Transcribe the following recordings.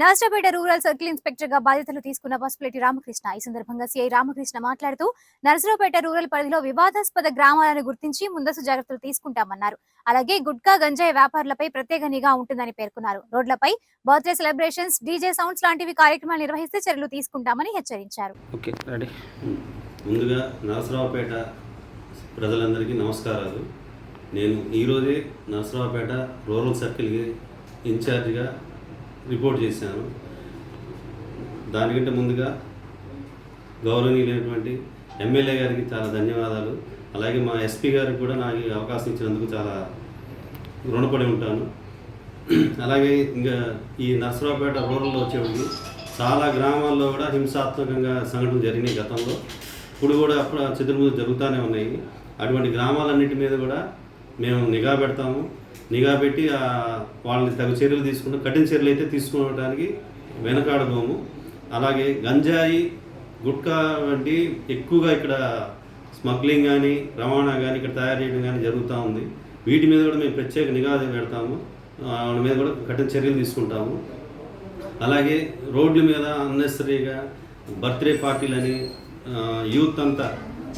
Narasaraopet rural circle ఇన్స్పెక్టర్గా బాధ్యతలు తీసుకున్న పసుపులేటి రామకృష్ణ. ఈ సందర్భంగా సిఐ రామకృష్ణ మాట్లాడుతూ నర్సరావుపేట రూరల్ పరిధిలో వివాదాస్పద గ్రామాలను గుర్తించి ముందస్తు జాగ్రత్తలు తీసుకుంటామన్నారు. అలాగే గుట్కా గంజాయి వ్యాపారులపై ప్రత్యేక నిఘా ఉంటుందని పేర్కొన్నారు. రోడ్లపై బర్త్డే సెలబ్రేషన్స్ డీజే సౌండ్స్ లాంటివి కార్యక్రమాలు నిర్వహిస్తే చర్యలు తీసుకుంటామని హెచ్చరించారు. Okay ready. ముందుగా నరసరావుపేట ప్రజలందరికీ నమస్కారాలు. నేను ఈరోజే నరసరావుపేట రూరల్ సర్కిల్కి ఇన్ఛార్జిగా రిపోర్ట్ చేశాను. దానికంటే ముందుగా గౌరవనీయులైనటువంటి ఎమ్మెల్యే గారికి చాలా ధన్యవాదాలు. అలాగే మా ఎస్పీ గారికి కూడా నాకు అవకాశం ఇచ్చినందుకు చాలా రుణపడి ఉంటాను. అలాగే ఇంకా ఈ నర్సరావుపేట రూరల్లో వచ్చేవాడికి చాలా గ్రామాల్లో కూడా హింసాత్మకంగా సంఘటనలు జరిగినాయి గతంలో. ఇప్పుడు కూడా అప్పుడు చెదురుముదు జరుగుతూనే ఉన్నాయి. అటువంటి గ్రామాలన్నింటి మీద కూడా మేము నిఘా పెడతాము. నిఘా పెట్టి వాళ్ళని తగు చర్యలు తీసుకుంటాం కఠిన చర్యలు అయితే తీసుకోవడానికి వెనకాడబోము. అలాగే గంజాయి గుట్కా వంటి ఎక్కువగా ఇక్కడ స్మగ్లింగ్ కానీ రవాణా కానీ ఇక్కడ తయారు చేయడం కానీ జరుగుతూ ఉంది. వీటి మీద కూడా మేము ప్రత్యేక నిఘా పెడతాము. వాళ్ళ మీద కూడా కఠిన చర్యలు తీసుకుంటాము. అలాగే రోడ్ల మీద అన్నెసరీగా బర్త్డే పార్టీలని యూత్ అంతా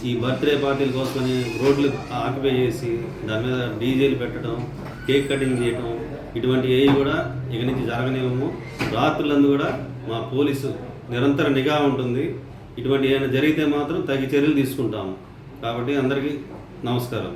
ఈ బర్త్డే పార్టీల కోసమని రోడ్లు ఆక్యుపై చేసి దాని మీద డీజేలు పెట్టడం కేక్ కటింగ్ చేయడం ఇటువంటి ఏవి కూడా ఇక నుంచి జరగనివ్వము. రాత్రులందు కూడా మా పోలీసు నిరంతర నిఘా ఉంటుంది. ఇటువంటి ఏమైనా జరిగితే మాత్రం తగి చర్యలు తీసుకుంటాము. కాబట్టి అందరికీ నమస్కారం